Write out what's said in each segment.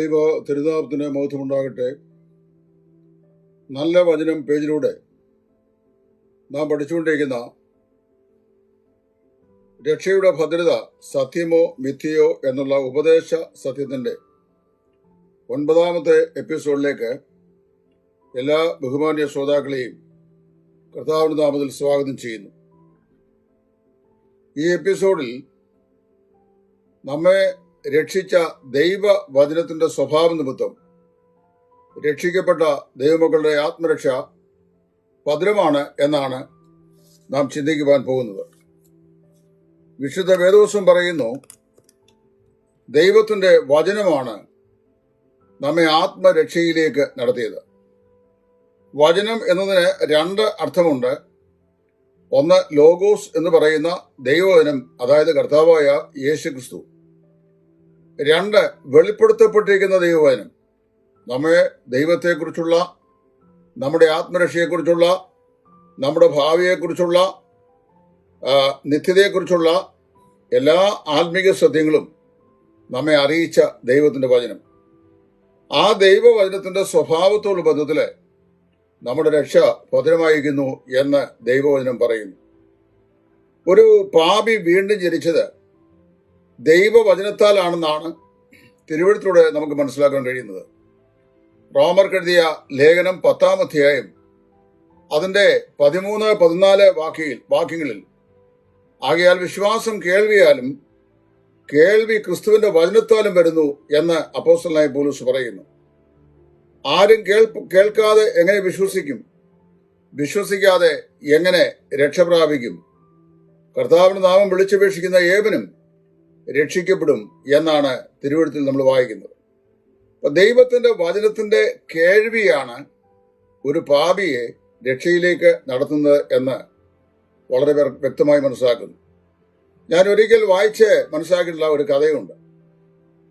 ദൈവ തിരുതാപത്തിന് മഹത്വമുണ്ടാകട്ടെ. നല്ല വചനം പേജിലൂടെ നാം പഠിച്ചുകൊണ്ടിരിക്കുന്ന രക്ഷയുടെ ഭദ്രത സത്യമോ മിഥ്യയോ എന്നുള്ള ഉപദേശ സത്യത്തിന്റെ ഒൻപതാമത്തെ എപ്പിസോഡിലേക്ക് എല്ലാ ബഹുമാന്യ ശ്രോതാക്കളെയും കർത്താവിന് നാമത്തിൽ സ്വാഗതം ചെയ്യുന്നു. ഈ എപ്പിസോഡിൽ നമ്മെ രക്ഷിച്ച ദൈവ വചനത്തിന്റെ സ്വഭാവ നിമിത്തം രക്ഷിക്കപ്പെട്ട ദൈവമക്കളുടെ ആത്മരക്ഷ ഭദ്രമാണ് എന്നാണ് നാം ചിന്തിക്കുവാൻ പോകുന്നത്. വിശുദ്ധ വേദോസം പറയുന്നു ദൈവത്തിന്റെ വചനമാണ് നമ്മെ ആത്മരക്ഷയിലേക്ക് നടത്തിയത്. വചനം എന്നതിന് രണ്ട് അർത്ഥമുണ്ട്. ഒന്ന് ലോഗോസ് എന്ന് പറയുന്ന ദൈവവചനം അതായത് കർത്താവായ യേശു ക്രിസ്തു രണ്ട് വെളിപ്പെടുത്തപ്പെട്ടിരിക്കുന്ന ദൈവവചനം. നമ്മെ ദൈവത്തെക്കുറിച്ചുള്ള നമ്മുടെ ആത്മരക്ഷയെക്കുറിച്ചുള്ള നമ്മുടെ ഭാവിയെക്കുറിച്ചുള്ള നിത്യതയെക്കുറിച്ചുള്ള എല്ലാ ആത്മീക സത്യങ്ങളും നമ്മെ അറിയിച്ച ദൈവത്തിന്റെ വചനം. ആ ദൈവവചനത്തിന്റെ സ്വഭാവത്തോട് ബന്ധത്തിൽ നമ്മുടെ രക്ഷ ഭദ്രമായിരിക്കുന്നു എന്ന് ദൈവവചനം പറയുന്നു. ഒരു പാപി വീണ്ടും ജനിച്ചത് ദൈവവചനത്താലാണെന്നാണ് തിരുവഴുത്തിലൂടെ നമുക്ക് മനസ്സിലാക്കാൻ കഴിയുന്നത്. റോമർക്കെഴുതിയ ലേഖനം പത്താം അധ്യായം അതിന്റെ പതിമൂന്ന് പതിനാല് വാക്യയിൽ വാക്യങ്ങളിൽ ആകയാൽ വിശ്വാസം കേൾവിയാലും കേൾവി ക്രിസ്തുവിന്റെ വചനത്താലും വരുന്നു എന്ന് അപ്പോസ്റ്റലായ പോലീസ് പറയുന്നു. ആരും കേൾക്കാതെ എങ്ങനെ വിശ്വസിക്കും? വിശ്വസിക്കാതെ എങ്ങനെ രക്ഷപ്രാപിക്കും? കർത്താവിന് നാമം വിളിച്ചപേക്ഷിക്കുന്ന ഏവനും രക്ഷിക്കപ്പെടും എന്നാണ് തിരുവഴുത്തിൽ നമ്മൾ വായിക്കുന്നത്. ദൈവത്തിന്റെ വചനത്തിന്റെ കേൾവിയാണ് ഒരു പാപിയെ രക്ഷയിലേക്ക് നടത്തുന്നത് എന്ന് വളരെ പേർ വ്യക്തമായി മനസ്സിലാക്കുന്നു. ഞാൻ ഒരിക്കൽ വായിച്ച് മനസ്സിലാക്കിയിട്ടുള്ള ഒരു കഥയുണ്ട്.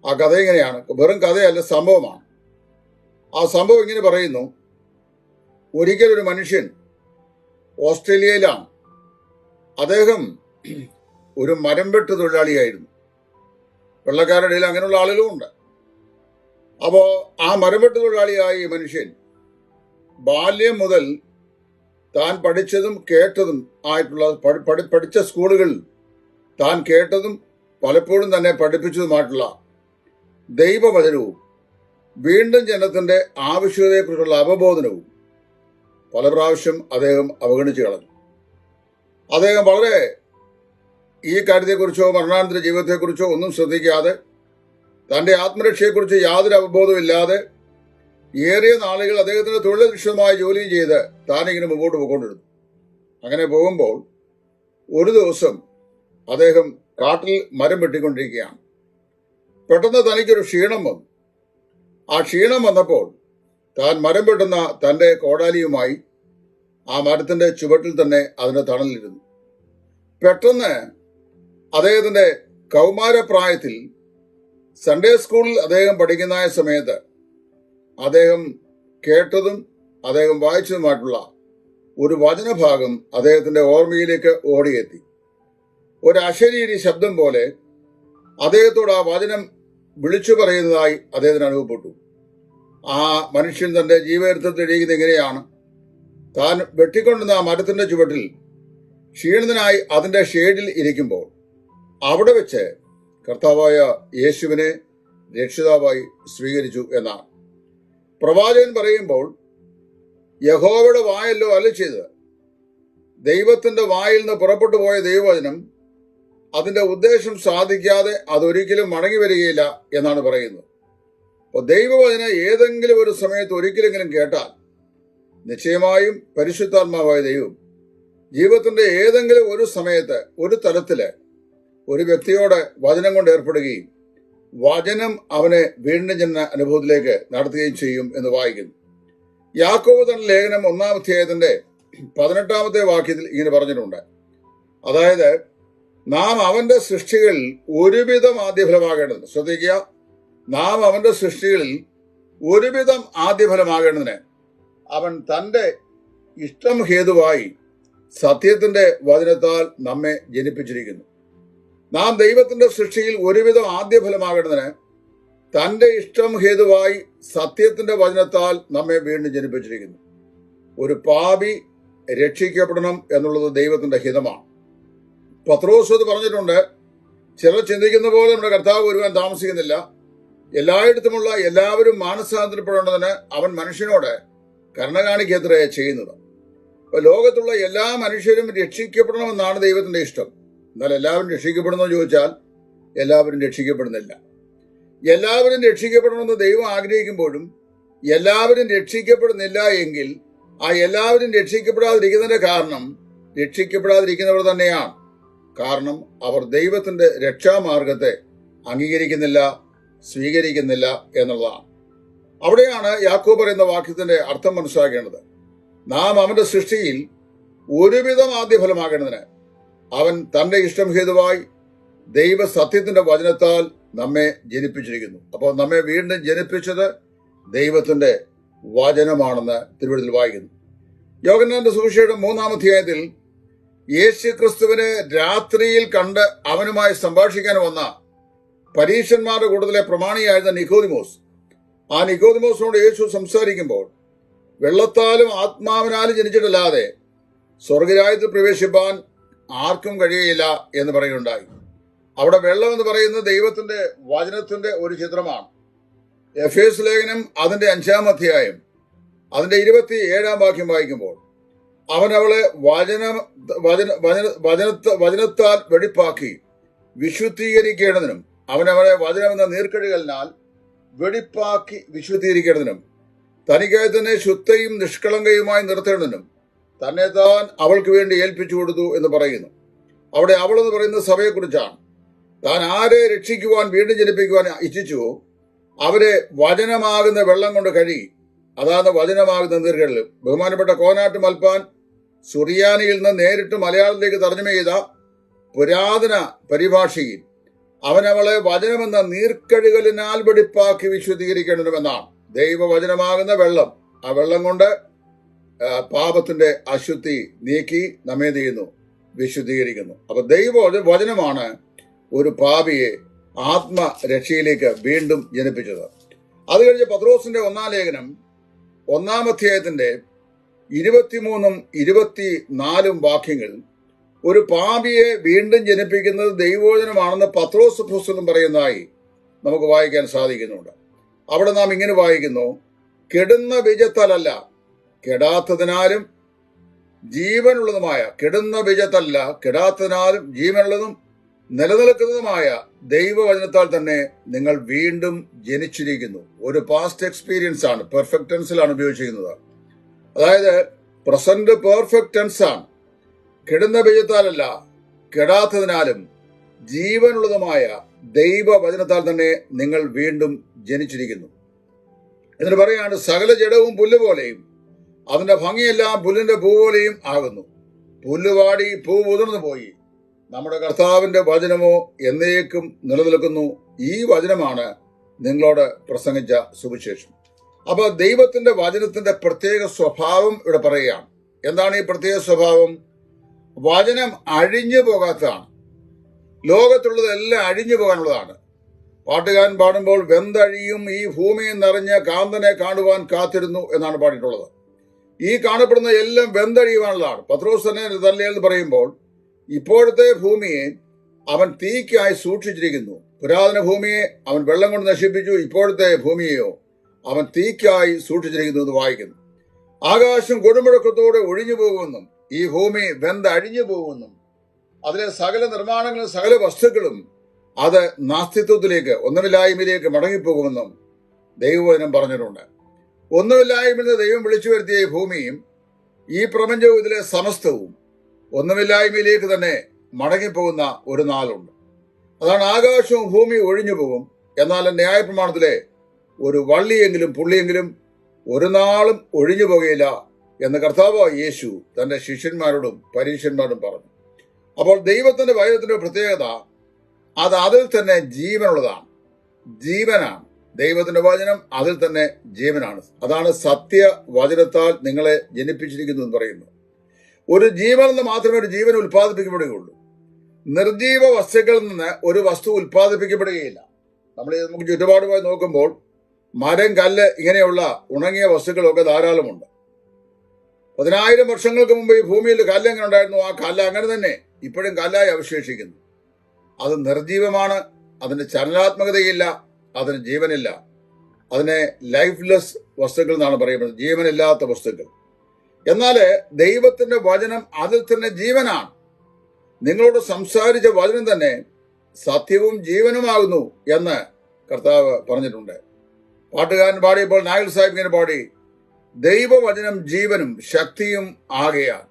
ആ കഥ ഇങ്ങനെയാണ് വെറും കഥയല്ല സംഭവമാണ്. ആ സംഭവം ഇങ്ങനെ പറയുന്നു. ഒരിക്കൽ ഒരു മനുഷ്യൻ ഓസ്ട്രേലിയയിലാണ്. അദ്ദേഹം ഒരു മരം വെട്ട് തൊഴിലാളിയായിരുന്നു. വെള്ളക്കാരുടെ ഇടയിൽ അങ്ങനെയുള്ള ആളുകളും ഉണ്ട്. അപ്പോൾ ആ മരവെട്ട് തൊഴിലാളിയായ ഈ മനുഷ്യൻ ബാല്യം മുതൽ താൻ പഠിച്ചതും കേട്ടതും ആയിട്ടുള്ള പഠി- പഠി- പഠിച്ച സ്കൂളുകളിൽ താൻ കേട്ടതും പലപ്പോഴും തന്നെ പഠിപ്പിച്ചതുമായിട്ടുള്ള ദൈവവചനവും വീണ്ടും ജനത്തിന്റെ ആവശ്യകതയെക്കുറിച്ചുള്ള അവബോധനവും പല പ്രാവശ്യം അദ്ദേഹം അവഗണിച്ചു കളഞ്ഞു. അദ്ദേഹം വളരെ ഈ കാര്യത്തെക്കുറിച്ചോ മരണാനന്തര ജീവിതത്തെക്കുറിച്ചോ ഒന്നും ശ്രദ്ധിക്കാതെ തന്റെ ആത്മരക്ഷയെക്കുറിച്ച് യാതൊരു അവബോധവും ഇല്ലാതെ ഏറിയ നാളുകൾ അദ്ദേഹത്തിന്റെ തൊഴിലധിഷ്ഠിതമായ ജോലി ചെയ്ത് താനിങ്ങനെ മുമ്പോട്ട് പോയിക്കൊണ്ടിരുന്നു. അങ്ങനെ പോകുമ്പോൾ ഒരു ദിവസം അദ്ദേഹം കാട്ടിൽ മരം വെട്ടിക്കൊണ്ടിരിക്കുകയാണ്. പെട്ടെന്ന് തനിക്കൊരു ക്ഷീണം വന്നു. ആ ക്ഷീണം വന്നപ്പോൾ താൻ മരം വെട്ടുന്ന തന്റെ കോടാലിയുമായി ആ മരത്തിന്റെ ചുവട്ടിൽ തന്നെ അതിന്റെ തണലിരുന്നു. പെട്ടെന്ന് അദ്ദേഹത്തിന്റെ കൗമാരപ്രായത്തിൽ സൺഡേ സ്കൂളിൽ അദ്ദേഹം പഠിക്കുന്ന സമയത്ത് അദ്ദേഹം കേട്ടതും അദ്ദേഹം വായിച്ചതുമായിട്ടുള്ള ഒരു വചനഭാഗം അദ്ദേഹത്തിന്റെ ഓർമ്മയിലേക്ക് ഓടിയെത്തി. ഒരു അശരീരി ശബ്ദം പോലെ അദ്ദേഹത്തോട് ആ വചനം വിളിച്ചു പറയുന്നതായി അദ്ദേഹത്തിന് അനുഭവപ്പെട്ടു. ആ മനുഷ്യൻ തന്റെ ജീവചരിത്രത്തിൽ എഴുതിയത് എങ്ങനെയാണ്? താൻ വെട്ടിക്കൊണ്ടുന്ന ആ മരത്തിന്റെ ചുവട്ടിൽ ക്ഷീണിതനായി അതിന്റെ ഷേഡിൽ ഇരിക്കുമ്പോൾ അവിടെ വെച്ച് കർത്താവായ യേശുവിനെ രക്ഷിതാവായി സ്വീകരിച്ചു എന്നാണ് പ്രവാചകൻ പറയുമ്പോൾ യഹോവയുടെ വായല്ലോ അല്ല ചെയ്തത്. ദൈവത്തിന്റെ വായിൽ നിന്ന് പുറപ്പെട്ടു പോയ ദൈവവചനം അതിന്റെ ഉദ്ദേശം സാധിക്കാതെ അതൊരിക്കലും മടങ്ങി വരികയില്ല എന്നാണ് പറയുന്നത്. അപ്പോൾ ദൈവവചന ഏതെങ്കിലും ഒരു സമയത്ത് ഒരിക്കലെങ്കിലും കേട്ടാൽ നിശ്ചയമായും പരിശുദ്ധാത്മാവായ ദൈവം ജീവിതത്തിന്റെ ഏതെങ്കിലും ഒരു സമയത്ത് ഒരു തലത്തിൽ ഒരു വ്യക്തിയോട് വചനം കൊണ്ട് ഏർപ്പെടുകയും വചനം അവനെ വീണ്ടും ചെന്ന അനുഭവത്തിലേക്ക് നടത്തുകയും ചെയ്യും എന്ന് വായിക്കുന്നു. യാക്കോബ് ലേഖനം ഒന്നാം അധ്യായത്തിന്റെ പതിനെട്ടാമത്തെ വാക്യത്തിൽ ഇങ്ങനെ പറഞ്ഞിട്ടുണ്ട്. അതായത് നാം അവന്റെ സൃഷ്ടികളിൽ ഒരുവിധം ആദ്യഫലമാകേണ്ടത് ശ്രദ്ധിക്കുക നാം അവന്റെ സൃഷ്ടികളിൽ ഒരുവിധം ആദ്യഫലമാകേണ്ടതിന് അവൻ തന്റെ ഇഷ്ടം ഹേതുവായി സത്യത്തിന്റെ വചനത്താൽ നമ്മെ ജനിപ്പിച്ചിരിക്കുന്നു. നാം ദൈവത്തിന്റെ സൃഷ്ടിയിൽ ഒരുവിധം ആദ്യ ഫലമാകേണ്ടതിന് തന്റെ ഇഷ്ടം ഹേതുവായി സത്യത്തിന്റെ വചനത്താൽ നമ്മെ വീണ്ടും ജനിപ്പിച്ചിരിക്കുന്നു. ഒരു പാപി രക്ഷിക്കപ്പെടണം എന്നുള്ളത് ദൈവത്തിന്റെ ഹിതമാണ്. പത്രോസ് അത് പറഞ്ഞിട്ടുണ്ട് ചിലർ ചിന്തിക്കുന്ന പോലെ നമ്മുടെ കർത്താവ് വരുവാൻ താമസിക്കുന്നില്ല. എല്ലായിടത്തുമുള്ള എല്ലാവരും മാനസാന്തരപ്പെടേണ്ടതിന് അവൻ മനുഷ്യനോട് കരുണ ചെയ്യുന്നത്. അപ്പൊ ലോകത്തുള്ള എല്ലാ മനുഷ്യരും രക്ഷിക്കപ്പെടണമെന്നാണ് ദൈവത്തിന്റെ ഇഷ്ടം. എന്നാൽ എല്ലാവരും രക്ഷിക്കപ്പെടുന്നോ ചോദിച്ചാൽ എല്ലാവരും രക്ഷിക്കപ്പെടുന്നില്ല. എല്ലാവരും രക്ഷിക്കപ്പെടണമെന്ന് ദൈവം ആഗ്രഹിക്കുമ്പോഴും എല്ലാവരും രക്ഷിക്കപ്പെടുന്നില്ല എങ്കിൽ ആ എല്ലാവരും രക്ഷിക്കപ്പെടാതിരിക്കുന്നതിന്റെ കാരണം രക്ഷിക്കപ്പെടാതിരിക്കുന്നവർ തന്നെയാണ്. കാരണം അവർ ദൈവത്തിന്റെ രക്ഷാമാർഗത്തെ അംഗീകരിക്കുന്നില്ല സ്വീകരിക്കുന്നില്ല എന്നുള്ളതാണ്. അവിടെയാണ് യാക്കോബർ എന്ന വാക്യത്തിന്റെ അർത്ഥം മനസ്സിലാക്കേണ്ടത്. നാം അവന്റെ സൃഷ്ടിയിൽ ഒരുവിധം ആദ്യഫലമാകേണ്ടതിന് അവൻ തന്റെ ഇഷ്ടം ഹേതുവായി ദൈവ സത്യത്തിന്റെ വചനത്താൽ നമ്മെ ജനിപ്പിച്ചിരിക്കുന്നു. അപ്പോൾ നമ്മെ വീണ്ടും ജനിപ്പിച്ചത് ദൈവത്തിന്റെ വചനമാണെന്ന് തിരുവഴുതിൽ വായിക്കുന്നു. യോഗനാന്റെ സുവിശേഷം മൂന്നാം അധ്യായത്തിൽ യേശു ക്രിസ്തുവിനെ രാത്രിയിൽ കണ്ട് അവനുമായി സംഭാഷിക്കാൻ വന്ന പരീക്ഷന്മാരുടെ കൂട്ടത്തിലെ പ്രമാണിയായിരുന്ന നിക്കോദിമോസ്. ആ നിക്കോദിമോസിനോട് യേശു സംസാരിക്കുമ്പോൾ വെള്ളത്താലും ആത്മാവിനാലും ജനിച്ചിട്ടല്ലാതെ സ്വർഗരാജ്യത്തിൽ പ്രവേശിപ്പാൻ ആർക്കും കഴിയയില്ല എന്ന് പറയുകയുണ്ടായി. അവിടെ വെള്ളം എന്ന് പറയുന്നത് ദൈവത്തിന്റെ വചനത്തിന്റെ ഒരു ചിത്രമാണ്. എഫ് എസ് ലേഖനം അതിന്റെ അഞ്ചാം അധ്യായം അതിന്റെ ഇരുപത്തി ഏഴാം വാക്യം വായിക്കുമ്പോൾ അവൻ അവളെ വചന വചന വചന വചനത്ത വചനത്താൽ വെടിപ്പാക്കി വിശുദ്ധീകരിക്കേണ്ടതിനും അവൻ അവളെ എന്ന നീർക്കഴുകലിനാൽ വെടിപ്പാക്കി വിശുദ്ധീകരിക്കേണ്ടതിനും തനിക്കായി തന്നെ ശുദ്ധയും നിഷ്കളങ്കയുമായി നിർത്തേണ്ടതിനും തന്നെ താൻ അവൾക്ക് വേണ്ടി ഏൽപ്പിച്ചു കൊടുത്തു എന്ന് പറയുന്നു. അവിടെ അവൾ എന്ന് പറയുന്ന സഭയെക്കുറിച്ചാണ്. താൻ ആരെ രക്ഷിക്കുവാൻ വീണ്ടും ജനിപ്പിക്കുവാൻ ഇച്ഛിച്ചുവോ? അവരെ വചനമാകുന്ന വെള്ളം കൊണ്ട് കഴുകി അതാണ് വചനമാകുന്ന നീർകളിൽ ബഹുമാനപ്പെട്ട കോനാട്ട് മൽപ്പാൻ സുറിയാനിയിൽ നിന്ന് നേരിട്ട് മലയാളത്തിലേക്ക് തർജമ ചെയ്ത പുരാതന പരിഭാഷയിൽ അവനവളെ വചനമെന്ന നീർക്കഴുകലിനാൽ വെടിപ്പാക്കി വിശുദ്ധീകരിക്കണമെന്നാണ് ദൈവവചനമാകുന്ന വെള്ളം. ആ വെള്ളം കൊണ്ട് പാപത്തിന്റെ അശുദ്ധി നീക്കി നമ്മെ ചെയ്യുന്നു? വിശുദ്ധീകരിക്കുന്നു. അപ്പൊ ദൈവ വചനമാണ് ഒരു പാപിയെ ആത്മരക്ഷയിലേക്ക് വീണ്ടും ജനിപ്പിച്ചത്. അത് കഴിഞ്ഞ് പത്രോസിന്റെ ഒന്നാം ലേഖനം ഒന്നാം അധ്യായത്തിന്റെ ഇരുപത്തിമൂന്നും ഇരുപത്തി നാലും വാക്യങ്ങൾ ഒരു പാപിയെ വീണ്ടും ജനിപ്പിക്കുന്നത് ദൈവോചനമാണെന്ന് പത്രോസ് പുസ്തകം പറയുന്നതായി നമുക്ക് വായിക്കാൻ സാധിക്കുന്നുണ്ട്. അവിടെ നാം ഇങ്ങനെ വായിക്കുന്നു കെടുന്ന ബീജത്താലല്ല കെടാത്തതിനാലും ജീവനുള്ളതുമായ കെടുന്ന ബീജത്തല്ല കെടാത്തതിനാലും ജീവനുള്ളതും നിലനിൽക്കുന്നതുമായ ദൈവവചനത്താൽ തന്നെ നിങ്ങൾ വീണ്ടും ജനിച്ചിരിക്കുന്നു. ഒരു പാസ്റ്റ് എക്സ്പീരിയൻസ് ആണ് പെർഫെക്റ്റ് ടെൻസിലാണ് ഉപയോഗിച്ചിരിക്കുന്നത്. അതായത് പ്രസന്റ് പെർഫെക്റ്റ് ടെൻസ് ആണ്. കെടുന്ന ബീജത്താലല്ല കെടാത്തതിനാലും ജീവനുള്ളതുമായ ദൈവവചനത്താൽ തന്നെ നിങ്ങൾ വീണ്ടും ജനിച്ചിരിക്കുന്നു. എന്നിട്ട് പറയാണ് സകല ജഡവും പുല്ല് പോലെയും അതിന്റെ ഭംഗിയെല്ലാം പുല്ലിന്റെ പൂ പോലെയും ആകുന്നു. പുല്ലുവാടി പൂ ഉതിർന്നു പോയി. നമ്മുടെ കർത്താവിന്റെ വചനമോ എന്നേക്കും നിലനിൽക്കുന്നു. ഈ വചനമാണ് നിങ്ങളോട് പ്രസംഗിച്ച സുവിശേഷം. അപ്പൊ ദൈവത്തിന്റെ വചനത്തിന്റെ പ്രത്യേക സ്വഭാവം ഇവിടെ പറയുകയാണ്. എന്താണ് ഈ പ്രത്യേക സ്വഭാവം? വചനം അഴിഞ്ഞു പോകാത്തതാണ്. ലോകത്തുള്ളതെല്ലാം അഴിഞ്ഞു പോകാനുള്ളതാണ്. പാട്ടുകാൻ പാടുമ്പോൾ വെന്തഴിയും ഈ ഭൂമിയിൽ നിറഞ്ഞ കാന്തനെ കാണുവാൻ കാത്തിരുന്നു എന്നാണ് പാടിയിട്ടുള്ളത്. ഈ കാണപ്പെടുന്ന എല്ലാം വെന്തഴിയുവാനുള്ളതാണ്. പത്രോസ് തന്നെ തല്ലയെന്ന് പറയുമ്പോൾ ഇപ്പോഴത്തെ ഭൂമിയെ അവൻ തീക്കായി സൂക്ഷിച്ചിരിക്കുന്നു. പുരാതന ഭൂമിയെ അവൻ വെള്ളം കൊണ്ട് നശിപ്പിച്ചു ഇപ്പോഴത്തെ ഭൂമിയെയോ അവൻ തീക്കായി സൂക്ഷിച്ചിരിക്കുന്നു എന്ന് വായിക്കുന്നു. ആകാശം കൊടുമുഴക്കത്തോടെ ഒഴിഞ്ഞു പോകുമെന്നും ഈ ഭൂമി വെന്ത് അഴിഞ്ഞു പോകുമെന്നും അതിലെ സകല നിർമ്മാണങ്ങളും സകല വസ്തുക്കളും അത് നാസ്തിത്വത്തിലേക്ക് ഒന്നുമില്ലായ്മയിലേക്ക് മടങ്ങിപ്പോകുമെന്നും ദൈവവചനം പറഞ്ഞിട്ടുണ്ട്. ഒന്നുമില്ലായ്മയിൽ നിന്ന് ദൈവം വിളിച്ചു വരുത്തിയ ഭൂമിയും ഈ പ്രപഞ്ചവും ഇതിലെ സമസ്തവും ഒന്നുമില്ലായ്മയിലേക്ക് തന്നെ മടങ്ങിപ്പോകുന്ന ഒരു നാളുണ്ട്. അതാണ് ആകാശവും ഭൂമിയും ഒഴിഞ്ഞു പോകും. എന്നാൽ ന്യായപ്രമാണത്തിലെ ഒരു വള്ളിയെങ്കിലും പുള്ളിയെങ്കിലും ഒരു നാളും ഒഴിഞ്ഞു പോകുകയില്ല എന്ന് കർത്താവ് യേശു തന്റെ ശിഷ്യന്മാരോടും പരീക്ഷന്മാരോടും പറഞ്ഞു. അപ്പോൾ ദൈവത്തിന്റെ വൈദ്യത്തിന്റെ പ്രത്യേകത അത് അതിൽ തന്നെ ജീവനുള്ളതാണ്. ജീവനാണ്. ദൈവത്തിന്റെ വചനം അതിൽ തന്നെ ജീവനാണ്. അതാണ് സത്യ വചനത്താൽ നിങ്ങളെ ജനിപ്പിച്ചിരിക്കുന്നു എന്ന് പറയുന്നു. ഒരു ജീവൻ നിന്ന് മാത്രമേ ഒരു ജീവൻ ഉൽപ്പാദിപ്പിക്കപ്പെടുകയുള്ളൂ. നിർജീവ വസ്തുക്കളിൽ നിന്ന് ഒരു വസ്തു ഉൽപ്പാദിപ്പിക്കപ്പെടുകയില്ല. നമ്മൾ നമുക്ക് ചുറ്റുപാടുമായി നോക്കുമ്പോൾ മരം കല്ല് ഇങ്ങനെയുള്ള ഉണങ്ങിയ വസ്തുക്കളൊക്കെ ധാരാളമുണ്ട്. പതിനായിരം വർഷങ്ങൾക്ക് മുമ്പ് ഈ ഭൂമിയിൽ കല്ല് എങ്ങനെ ഉണ്ടായിരുന്നു? ആ കല്ല് അങ്ങനെ തന്നെ ഇപ്പോഴും കല്ലായി അവശേഷിക്കുന്നു. അത് നിർജീവമാണ്. അതിന് ചലനാത്മകതയില്ല. അതിന് ജീവനില്ല. അതിനെ ലൈഫ്ലെസ് വസ്തുക്കൾ എന്നാണ് പറയുന്നത്. ജീവനില്ലാത്ത വസ്തുക്കൾ. എന്നാൽ ദൈവത്തിന്റെ വചനം അതിൽ തന്നെ ജീവനാണ്. നിങ്ങളോട് സംസാരിച്ച വചനം തന്നെ സത്യവും ജീവനുമാകുന്നു എന്ന് കർത്താവ് പറഞ്ഞിട്ടുണ്ട്. പാട്ടുകാരൻ പാടിയപ്പോൾ നായൽ സാഹിബ് ഇങ്ങനെ പാടി ദൈവവചനം ജീവനും ശക്തിയും ആകെയാണ്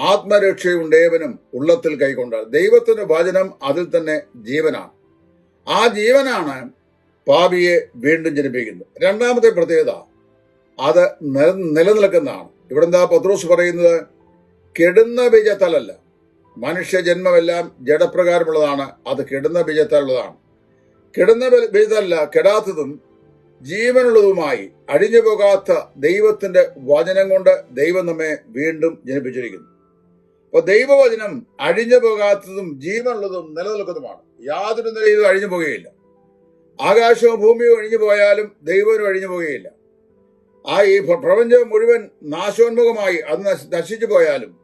ആത്മരക്ഷയുണ്ടേവനും ഉള്ളത്തിൽ കൈകൊണ്ടാൽ. ദൈവത്തിന്റെ വചനം അതിൽ തന്നെ ജീവനാണ്. ആ ജീവനാണ് പാപിയെ വീണ്ടും ജനിപ്പിക്കുന്നത്. രണ്ടാമത്തെ പ്രത്യേകത അത് നില- നിലനിൽക്കുന്നതാണ്. ഇവിടെ എന്താ പത്രോസ് പറയുന്നത്? കെടുന്ന ബീജത്താലല്ല മനുഷ്യ ജന്മമെല്ലാം ജഡപ്രകാരമുള്ളതാണ്. അത് കെടുന്ന ബീജത്താലുള്ളതാണ് കെടുന്ന ബീജത്തല്ല കെടാത്തതും ജീവനുള്ളതുമായി അഴിഞ്ഞു പോകാത്ത ദൈവത്തിന്റെ വചനം കൊണ്ട് ദൈവം നമ്മെ വീണ്ടും ജനിപ്പിച്ചിരിക്കുന്നു. അപ്പൊ ദൈവവചനം അഴിഞ്ഞു പോകാത്തതും ജീവനുള്ളതും നിലനിൽക്കുന്നതുമാണ്. യാതൊരു നിലയിലും അഴിഞ്ഞു പോകുകയില്ല. ആകാശവും ഭൂമിയും അഴിഞ്ഞു പോയാലും ദൈവവും അഴിഞ്ഞു പോകുകയില്ല. ആ ഈ പ്ര- പ്രപഞ്ചം മുഴുവൻ നാശോന്മുഖമായി അത് നശ- നശിച്ചു പോയാലും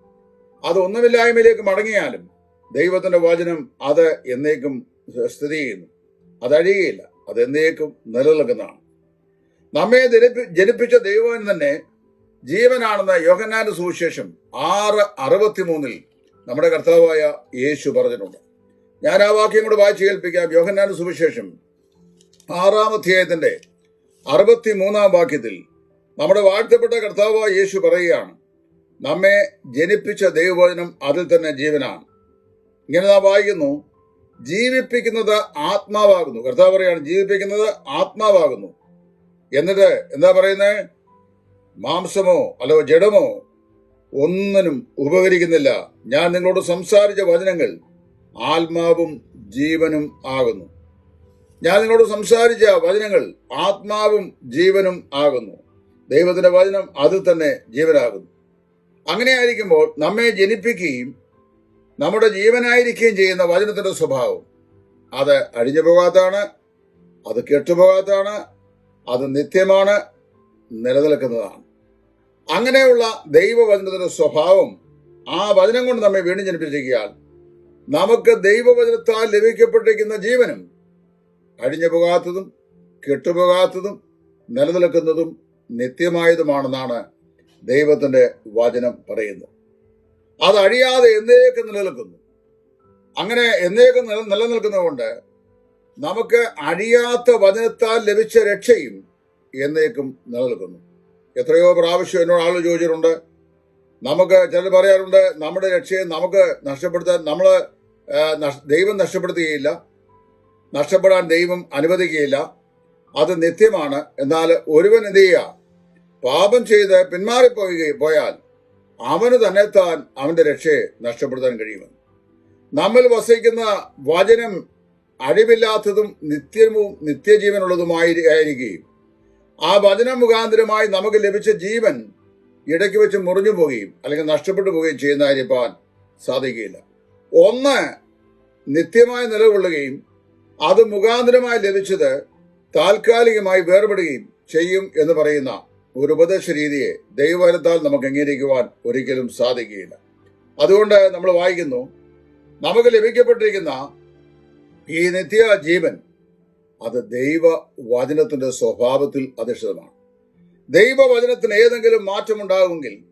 അത് ഒന്നുമില്ലായ്മയിലേക്ക് മടങ്ങിയാലും ദൈവത്തിന്റെ വചനം അത് എന്നേക്കും സ്ഥിതി ചെയ്യുന്നു. അത് അഴിയുകയില്ല അത് എന്നേക്കും നിലനിൽക്കുന്നതാണ്. നമ്മെ ജനിപ്പി- ജനിപ്പിച്ച ദൈവം തന്നെ ജീവനാണെന്ന യോഹന്നാന്റെ സുവിശേഷം ആറ് അറുപത്തിമൂന്നിൽ നമ്മുടെ കർത്താവായ യേശു പറഞ്ഞിട്ടുണ്ട്. ഞാൻ ആ വാക്യം കൂടെ വായിച്ചു കേൾപ്പിക്കാം. യോഹന്നാൻ സുവിശേഷം ആറാം അധ്യായത്തിന്റെ അറുപത്തി മൂന്നാം വാക്യത്തിൽ നമ്മുടെ വാഴ്ത്തപ്പെട്ട കർത്താവ് യേശു പറയുകയാണ് നമ്മെ ജനിപ്പിച്ച ദൈവവചനം അതിൽ തന്നെ ജീവനാണ്. ഇങ്ങനെ നാം വായിക്കുന്നു ജീവിപ്പിക്കുന്നത് ആത്മാവാകുന്നു. കർത്താവ് പറയാണ് ജീവിപ്പിക്കുന്നത് ആത്മാവാകുന്നു. എന്നിട്ട് എന്താ പറയുന്നത് മാംസമോ അല്ലോ ജഡമോ ഒന്നിനും ഉപകരിക്കുന്നില്ല. ഞാൻ നിങ്ങളോട് സംസാരിച്ച വചനങ്ങൾ ആത്മാവും ജീവനും ആകുന്നു. ഞാൻ നിങ്ങളോട് സംസാരിച്ച വചനങ്ങൾ ആത്മാവും ജീവനും ആകുന്നു. ദൈവത്തിന്റെ വചനം അതിൽ തന്നെ ജീവനാകുന്നു. അങ്ങനെ ആയിരിക്കുമ്പോൾ നമ്മെ ജനിപ്പിക്കുകയും നമ്മുടെ ജീവനായിരിക്കുകയും ചെയ്യുന്ന വചനത്തിന്റെ സ്വഭാവം അത് അഴിഞ്ഞു പോകാത്തതാണ് അത് കെട്ടുപോകാത്തതാണ് അത് നിത്യമാണ് നിലനിൽക്കുന്നതാണ്. അങ്ങനെയുള്ള ദൈവവചനത്തിന്റെ സ്വഭാവം ആ വചനം കൊണ്ട് നമ്മെ വീണ്ടും ജനിപ്പിച്ചിരിക്കാൻ നമുക്ക് ദൈവവചനത്താൽ ലഭിക്കപ്പെട്ടിരിക്കുന്ന ജീവനും അഴിഞ്ഞു പോകാത്തതും കെട്ടുപോകാത്തതും നിലനിൽക്കുന്നതും നിത്യമായതുമാണെന്നാണ് ദൈവത്തിന്റെ വചനം പറയുന്നത്. അത് അഴിയാതെ എന്നേക്കും നിലനിൽക്കുന്നു. അങ്ങനെ എന്നേക്കും നിലനിൽക്കുന്നതുകൊണ്ട് നമുക്ക് അഴിയാത്ത വചനത്താൽ ലഭിച്ച രക്ഷയും എന്നേക്കും നിലനിൽക്കുന്നു. എത്രയോ പ്രാവശ്യം എന്നോട് ആളുകൾ ചോദിച്ചിട്ടുണ്ട്. നമുക്ക് ചിലർ പറയാറുണ്ട് നമ്മുടെ രക്ഷയെ നമുക്ക് നഷ്ടപ്പെടുത്താൻ നമ്മൾ ദൈവം നഷ്ടപ്പെടുത്തുകയില്ല. നഷ്ടപ്പെടാൻ ദൈവം അനുവദിക്കുകയില്ല. അത് നിത്യമാണ്. എന്നാൽ ഒരുവൻ എന്ത് ചെയ്യുക? പാപം ചെയ്ത് പിന്മാറിപ്പോയി പോയാൽ അവന് തന്നെ താൻ അവന്റെ രക്ഷയെ നഷ്ടപ്പെടുത്താൻ കഴിയുമെന്ന്. നമ്മൾ വസിക്കുന്ന വചനം അഴിവില്ലാത്തതും നിത്യവും നിത്യജീവനുള്ളതുമായി ആയിരിക്കുകയും ആ വചനം മുഖാന്തരമായി നമുക്ക് ലഭിച്ച ജീവൻ ഇടയ്ക്ക് വെച്ച് മുറിഞ്ഞു പോവുകയും അല്ലെങ്കിൽ നഷ്ടപ്പെട്ടു പോവുകയും ചെയ്യുന്നതായിരിക്കാൻ സാധിക്കുകയില്ല. ഒന്ന് നിത്യമായി നിലകൊള്ളുകയും അത് മുഖാന്തരമായി ലഭിച്ചത് താൽക്കാലികമായി വേർപെടുകയും ചെയ്യും എന്ന് പറയുന്ന ഒരു ഉപദേശ രീതിയെ ദൈവവരത്താൽ നമുക്ക് അംഗീകരിക്കുവാൻ ഒരിക്കലും സാധിക്കുകയില്ല. അതുകൊണ്ട് നമ്മൾ വായിക്കുന്നു നമുക്ക് ലഭിക്കപ്പെട്ടിരിക്കുന്ന ഈ നിത്യ ജീവൻ അത് ദൈവ വചനത്തിന്റെ സ്വഭാവത്തിൽ അധിഷ്ഠിതമാണ്. ദൈവവചനത്തിന് ഏതെങ്കിലും മാറ്റമുണ്ടാകുമെങ്കിൽ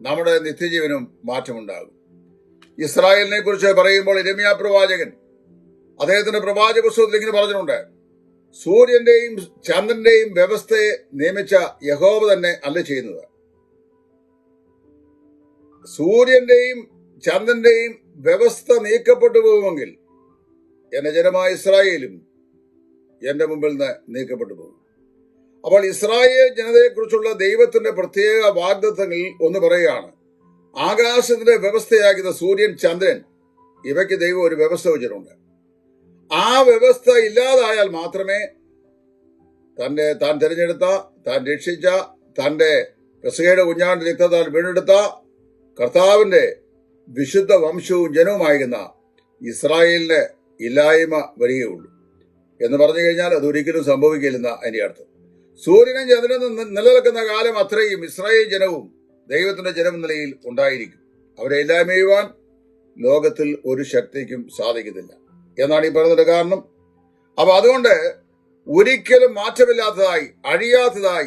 നമ്മുടെ നിത്യജീവനും മാറ്റമുണ്ടാകും. ഇസ്രായേലിനെ കുറിച്ച് പറയുമ്പോൾ ഇരമ്യ പ്രവാചകൻ അദ്ദേഹത്തിന്റെ പ്രവാചക പുസ്തകത്തിൽ ഇങ്ങനെ പറഞ്ഞിട്ടുണ്ട് സൂര്യന്റെയും ചന്ദ്രന്റെയും വ്യവസ്ഥയെ നിയമിച്ച യഹോബ തന്നെ അല്ല ചെയ്യുന്നത്. സൂര്യന്റെയും ചന്ദ്രന്റെയും വ്യവസ്ഥ നീക്കപ്പെട്ടു പോകുമെങ്കിൽ എന്റെ ജനമായ ഇസ്രായേലും എന്റെ മുമ്പിൽ നിന്ന് നീക്കപ്പെട്ടു പോകും. അപ്പോൾ ഇസ്രായേൽ ജനതയെക്കുറിച്ചുള്ള ദൈവത്തിന്റെ പ്രത്യേക വാഗ്ദത്തങ്ങളിൽ ഒന്ന് പറയുകയാണ് ആകാശത്തിന്റെ വ്യവസ്ഥയാക്കുന്ന സൂര്യൻ ചന്ദ്രൻ ഇവയ്ക്ക് ദൈവം ഒരു വ്യവസ്ഥ വെച്ചിട്ടുണ്ട്. ആ വ്യവസ്ഥ ഇല്ലാതായാൽ മാത്രമേ തന്റെ താൻ തിരഞ്ഞെടുത്ത താൻ രക്ഷിച്ച തന്റെ പെസകയുടെ കുഞ്ഞാണ്ട് രക്തത്താൽ വീണ്ടെടുത്ത കർത്താവിന്റെ വിശുദ്ധ വംശവും ജനവുമായിരുന്ന ഇസ്രായേലിന് ഇല്ലായ്മ വരികയുള്ളൂ. എന്ന് പറഞ്ഞു കഴിഞ്ഞാൽ അത് ഒരിക്കലും സംഭവിക്കില്ലെന്ന അതിന്റെ അർത്ഥം. സൂര്യനും ചന്ദ്രനും നിലനിൽക്കുന്ന കാലം അത്രയും ഇസ്രായേൽ ജനവും ദൈവത്തിന്റെ ജനം നിലയിൽ ഉണ്ടായിരിക്കും. അവരെ എല്ലാം ലോകത്തിൽ ഒരു ശക്തിക്കും സാധിക്കത്തില്ല. എന്നാണ് ഈ പറഞ്ഞതിന്റെ കാരണം. അപ്പൊ അതുകൊണ്ട് ഒരിക്കലും മാറ്റമില്ലാത്തതായി അഴിയാത്തതായി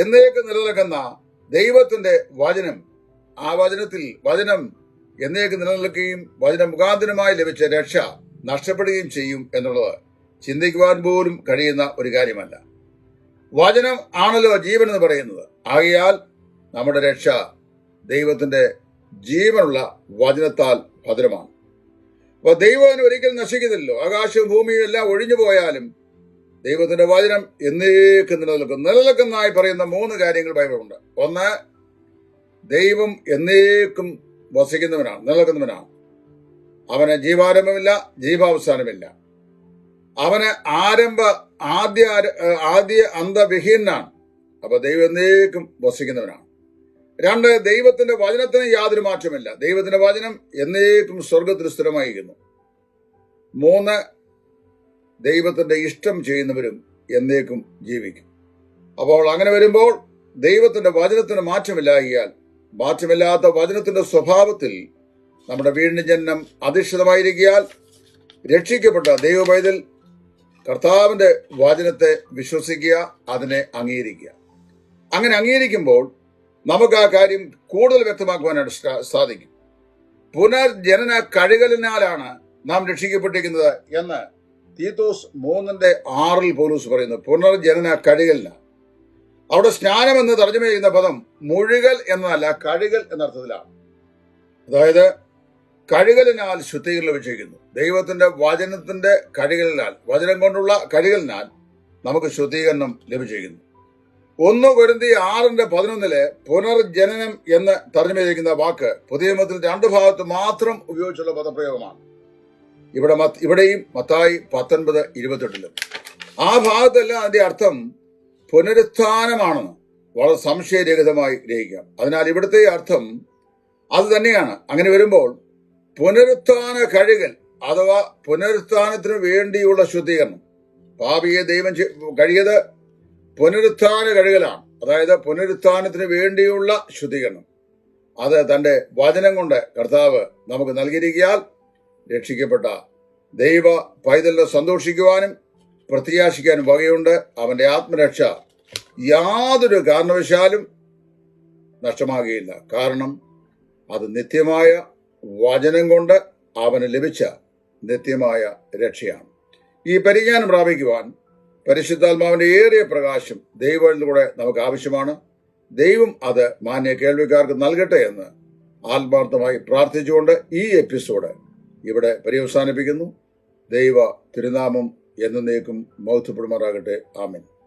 എന്നേക്ക് നിലനിൽക്കുന്ന ദൈവത്തിന്റെ വചനം ആ വചനത്തിൽ വചനം എന്നേക്ക് നിലനിൽക്കുകയും വചന മുഖാന്തരമായി ലഭിച്ച രക്ഷ നഷ്ടപ്പെടുകയും ചെയ്യും എന്നുള്ളത് ചിന്തിക്കുവാൻ പോലും കഴിയുന്ന ഒരു കാര്യമല്ല. വചനം ആണല്ലോ ജീവൻ എന്ന് പറയുന്നത്. ആകയാൽ നമ്മുടെ രക്ഷ ദൈവത്തിന്റെ ജീവനുള്ള വചനത്താൽ ഭദ്രമാണ്. അപ്പൊ ദൈവം ഒരിക്കലും നശിക്കുന്നില്ലല്ലോ. ആകാശവും ഭൂമിയും എല്ലാം ഒഴിഞ്ഞു പോയാലും ദൈവത്തിന്റെ വചനം എന്നേക്കും നിലനിൽക്കും. നിലനിൽക്കുന്നതായി പറയുന്ന മൂന്ന് കാര്യങ്ങൾ ബൈബിളുണ്ട് ഒന്ന് ദൈവം എന്നേക്കും വസിക്കുന്നവനാണ് നിലനിൽക്കുന്നവനാണ്. അവന് ജീവാരംഭമില്ല ജീവാവസാനമില്ല. അവന് ആരംഭ ആദ്യ ആദ്യ അന്തവിഹീനാണ്. അപ്പൊ ദൈവം എന്നേക്കും വസിക്കുന്നവനാണ്. രണ്ട് ദൈവത്തിന്റെ വചനത്തിന് യാതൊരു മാറ്റമില്ല ദൈവത്തിന്റെ വചനം എന്നേക്കും സ്വർഗത്തിൽ സ്ഥിരമായിരിക്കുന്നു. മൂന്ന് ദൈവത്തിന്റെ ഇഷ്ടം ചെയ്യുന്നവരും എന്നേക്കും ജീവിക്കും. അപ്പോൾ അങ്ങനെ വരുമ്പോൾ ദൈവത്തിന്റെ വചനത്തിന് മാറ്റമില്ലായാൽ മാറ്റമില്ലാത്ത വചനത്തിന്റെ സ്വഭാവത്തിൽ നമ്മുടെ വീടിന് ജന്മം അധിഷ്ഠിതമായിരിക്കാൽ രക്ഷിക്കപ്പെട്ട ദൈവപൈതൽ കർത്താവിന്റെ വചനത്തെ വിശ്വസിക്കുക അതിനെ അംഗീകരിക്കുക. അങ്ങനെ അംഗീകരിക്കുമ്പോൾ നമുക്ക് ആ കാര്യം കൂടുതൽ വ്യക്തമാക്കുവാനായിട്ട് സാധിക്കും. പുനർജനന കഴുകലിനാലാണ് നാം രക്ഷിക്കപ്പെട്ടിരിക്കുന്നത് എന്ന് തീത്തോസ് മൂന്നിന്റെ ആറിൽ പോലീസ് പറയുന്നു. പുനർജനന കഴുകലിന. അവിടെ സ്നാനം എന്ന് തർജമ ചെയ്യുന്ന പദം മുഴുകൽ എന്നതല്ല കഴുകൽ എന്നർത്ഥത്തിലാണ്. അതായത് കഴുകലിനാൽ ശുദ്ധീകരണം ലഭിച്ചിരിക്കുന്നു. ദൈവത്തിന്റെ വചനത്തിന്റെ കഴുകലിനാൽ വചനം കൊണ്ടുള്ള കഴുകലിനാൽ നമുക്ക് ശുദ്ധീകരണം ലഭിച്ചിരിക്കുന്നു. ഒന്ന് കൊരുന്തി ആറിന്റെ പതിനൊന്നിൽ പുനർജനനം എന്ന് തർജമ ചെയ്തിരിക്കുന്ന വാക്ക് പുതിയ നിയമത്തിൽ രണ്ട് ഭാഗത്ത് മാത്രം ഉപയോഗിച്ചുള്ള പദപ്രയോഗമാണ്. ഇവിടെ ഇവിടെയും മത്തായി പത്തൊൻപത് ഇരുപത്തെട്ടിലും. ആ ഭാഗത്തെല്ലാം അതിന്റെ അർത്ഥം പുനരുത്ഥാനമാണെന്ന് വളരെ സംശയരഹിതമായി ഗ്രഹിക്കാം അതിനാൽ ഇവിടുത്തെ അർത്ഥം അത് തന്നെയാണ്. അങ്ങനെ വരുമ്പോൾ പുനരുത്ഥാന കഴുകൽ അഥവാ പുനരുത്ഥാനത്തിന് വേണ്ടിയുള്ള ശുദ്ധീകരണം. പാപിയെ ദൈവം കഴിയത് പുനരുത്ഥാന കഴുകലാണ് അതായത് പുനരുത്ഥാനത്തിന് വേണ്ടിയുള്ള ശുദ്ധീകരണം. അത് തന്റെ വചനം കൊണ്ട് കർത്താവ് നമുക്ക് നൽകിയിരിക്കാൽ രക്ഷിക്കപ്പെട്ട ദൈവ പൈതലിനെ സന്തോഷിക്കുവാനും പ്രത്യാശിക്കാനും വകയുണ്ട്. അവന്റെ ആത്മരക്ഷ യാതൊരു കാരണവശാലും നഷ്ടമാകുകയില്ല. കാരണം അത് നിത്യമായ വചനം കൊണ്ട് അവന് ലഭിച്ച നിത്യമായ രക്ഷയാണ്. ഈ പരിജ്ഞാനം പ്രാപിക്കുവാൻ പരിശുദ്ധാത്മാവിന്റെ ഏറിയ പ്രകാശം ദൈവത്തിലൂടെ നമുക്ക് ആവശ്യമാണ്. ദൈവം അത് മാന്യ കേൾവിക്കാർക്ക് നൽകട്ടെ എന്ന് ആത്മാർത്ഥമായി പ്രാർത്ഥിച്ചുകൊണ്ട് ഈ എപ്പിസോഡ് ഇവിടെ പര്യവസാനിപ്പിക്കുന്നു. ദൈവ തിരുനാമം എന്നേക്കും മൗത്തപ്പെടുമാറാകട്ടെ ആമൻ.